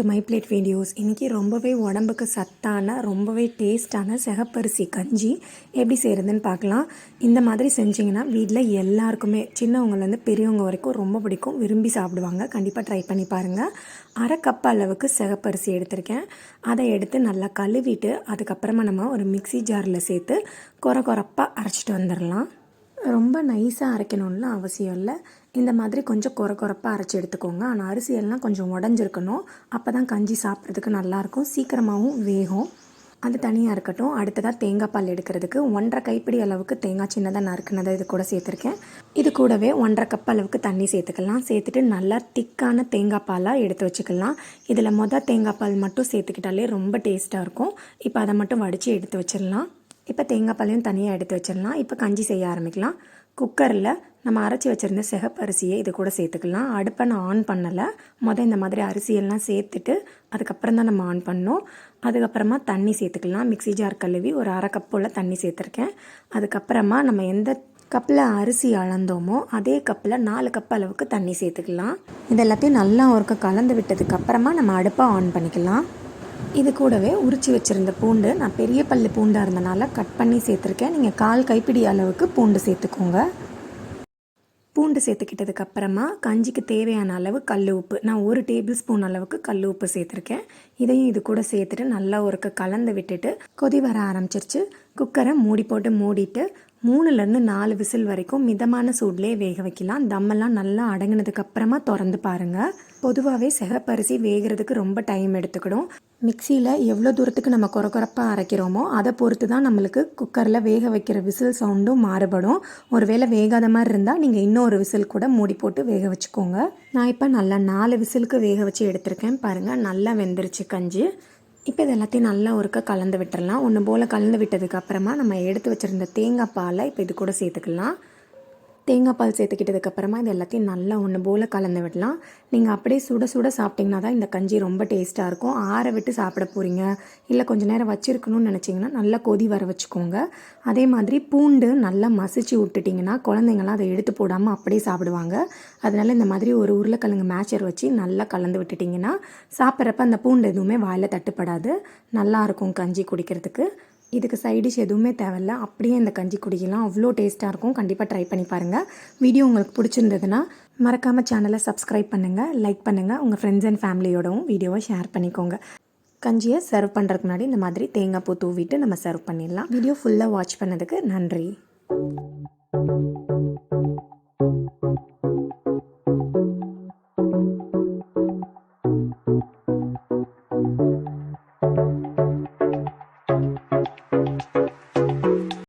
To my plate videos இன்றைக்கி ரொம்பவே உடம்புக்கு சத்தான ரொம்பவே டேஸ்டான சிகப்பரிசி கஞ்சி எப்படி செய்கிறதுன்னு பார்க்கலாம். இந்த மாதிரி செஞ்சிங்கன்னா வீட்டில் எல்லாருக்குமே சின்னவங்கலேருந்து பெரியவங்க வரைக்கும் ரொம்ப பிடிக்கும். விரும்பி சாப்பிடுவாங்க. கண்டிப்பாக ட்ரை பண்ணி பாருங்கள் அரை கப் அளவுக்கு சிகப்பரிசி எடுத்திருக்கேன். அதை எடுத்து நல்லா கழுவிட்டு அதுக்கப்புறமா நம்ம ஒரு மிக்ஸி ஜாரில் சேர்த்து கொர கொரப்பாக அரைச்சிட்டு வந்துடலாம். ரொம்ப நைஸாக அரைக்கணும்லாம் அவசியம் இல்லை. இந்த மாதிரி கொஞ்சம் குறை குறைப்பாக அரைச்சி எடுத்துக்கோங்க. ஆனால் அரிசியெல்லாம் கொஞ்சம் உடஞ்சிருக்கணும். அப்போ தான் கஞ்சி சாப்பிட்றதுக்கு நல்லாயிருக்கும் சீக்கிரமாகவும் வேகும். அது தனியாக இருக்கட்டும். அடுத்ததாக தேங்காய் பால் எடுக்கிறதுக்கு ஒன்றரை கைப்பிடி அளவுக்கு தேங்காய் சின்னதாக நறுக்குனதை இது கூட சேர்த்துருக்கேன். இது கூடவே ஒன்றரை கப் அளவுக்கு தண்ணி சேர்த்துக்கலாம். சேர்த்துட்டு நல்லா திக்கான தேங்காய் பாலாக எடுத்து வச்சுக்கலாம். இதில் மொதல் தேங்காய் பால் மட்டும் சேர்த்துக்கிட்டாலே ரொம்ப டேஸ்ட்டாக இருக்கும். இப்போ அதை மட்டும் வடித்து எடுத்து வச்சிடலாம். இப்போ தேங்காய் பாலையும் தனியாக எடுத்து வச்சிடலாம். இப்போ கஞ்சி செய்ய ஆரம்பிக்கலாம். குக்கரில் நம்ம அரைச்சி வச்சுருந்த சிகப்பரிசியை இது கூட சேர்த்துக்கலாம். அடுப்பை நான் ஆன் பண்ணலை. மொதல் இந்த மாதிரி அரிசியெல்லாம் சேர்த்துட்டு அதுக்கப்புறம் தான் நம்ம ஆன் பண்ணோம். அதுக்கப்புறமா தண்ணி சேர்த்துக்கலாம். மிக்ஸி ஜார் கழுவி ஒரு அரை கப்போல் தண்ணி சேர்த்துருக்கேன். அதுக்கப்புறமா நம்ம எந்த கப்பில் அரிசி அளந்தோமோ அதே கப்பில் நாலு கப் அளவுக்கு தண்ணி சேர்த்துக்கலாம். இது எல்லாத்தையும் நல்லா ஒருக்க கலந்து விட்டதுக்கப்புறமா நம்ம அடுப்பை ஆன் பண்ணிக்கலாம். இது கூடவே உரித்து வச்சுருந்த பூண்டு நான் பெரிய பல்லு பூண்டாக இருந்தனால கட் பண்ணி சேர்த்துருக்கேன். நீங்கள் கால் கைப்பிடி அளவுக்கு பூண்டு சேர்த்துக்கோங்க. பூண்டு சேர்த்துக்கிட்டதுக்கு அப்புறமா கஞ்சிக்கு தேவையான அளவு கல் உப்பு நான் ஒரு டேபிள் ஸ்பூன் அளவுக்கு கல் உப்பு சேர்த்துருக்கேன். இதையும் இது கூட சேர்த்துட்டு நல்லா ஒருக்க கலந்து விட்டுட்டு கொதி வர ஆரம்பிச்சிருச்சு. குக்கரை மூடி போட்டு மூடிட்டு மூணுலேருந்து நாலு விசில் வரைக்கும் மிதமான சூட்லேயே வேக வைக்கலாம். தம்மெல்லாம் நல்லா அடங்கினதுக்கு அப்புறமா திறந்து பாருங்கள் பொதுவாகவே சிகப்பரிசி வேகிறதுக்கு ரொம்ப டைம் எடுத்துக்கிடும். மிக்சியில் எவ்வளோ தூரத்துக்கு நம்ம குறக்குறப்பாக அரைக்கிறோமோ அதை பொறுத்து தான் நம்மளுக்கு குக்கரில் வேக வைக்கிற விசில் சவுண்டும் மாறுபடும். ஒருவேளை வேகாத மாதிரி இருந்தால் நீங்கள் இன்னொரு விசில் கூட மூடி போட்டு வேக வச்சுக்கோங்க. நான் இப்போ நல்லா நாலு விசிலுக்கு வேக வச்சு எடுத்திருக்கேன். பாருங்கள் நல்லா வெந்துருச்சு கஞ்சி. இப்போ இது எல்லாத்தையும் நல்லா ஒருக்க கலந்து விட்டுறலாம். ஒன்று போல் கலந்து விட்டதுக்கு அப்புறமா நம்ம எடுத்து வச்சுருந்த தேங்காய் பாலை இப்போ இது கூட சேர்த்துக்கலாம். தேங்காய் பால் சேர்த்துக்கிட்டதுக்கப்புறமா இது எல்லாத்தையும் நல்லா ஒன்று போல் கலந்து விடலாம். நீங்கள் அப்படியே சுட சுட சாப்பிட்டிங்கன்னா தான் இந்த கஞ்சி ரொம்ப டேஸ்ட்டாக இருக்கும். ஆற விட்டு சாப்பிட போகிறீங்க இல்லை கொஞ்சம் நேரம் வச்சுருக்கணும்னு நினச்சிங்கன்னா நல்லா கொதி வர வச்சுக்கோங்க. அதே மாதிரி பூண்டு நல்லா மசிச்சு விட்டுட்டிங்கன்னா குழந்தைங்களாம் அதை எடுத்து போடாமல் அப்படியே சாப்பிடுவாங்க. அதனால் இந்த மாதிரி ஒரு உருளைக்கிழங்கு மேட்சர் வச்சு நல்லா கலந்து விட்டுட்டிங்கன்னா சாப்பிட்றப்ப அந்த பூண்டு எதுவுமே வாயில் தட்டுப்படாது. நல்லாயிருக்கும் கஞ்சி குடிக்கிறதுக்கு. இதுக்கு சைடிஷ் எதுவுமே தேவையில்ல. அப்படியே இந்த கஞ்சி குடிக்கலாம். அவ்வளோ டேஸ்ட்டாக இருக்கும். கண்டிப்பாக ட்ரை பண்ணி பாருங்கள் வீடியோ உங்களுக்கு பிடிச்சிருந்ததுன்னா மறக்காமல் சேனலை சப்ஸ்கிரைப் பண்ணுங்கள் லைக் பண்ணுங்கள் உங்கள் ஃப்ரெண்ட்ஸ் அண்ட் ஃபேமிலியோடவும் வீடியோவை ஷேர் பண்ணிக்கோங்க. கஞ்சியை சர்வ் பண்ணுறதுக்கு முன்னாடி இந்த மாதிரி தேங்காய் பூ தூவிட்டு நம்ம சர்வ் பண்ணிடலாம். வீடியோ ஃபுல்லாக வாட்ச் பண்ணதுக்கு நன்றி.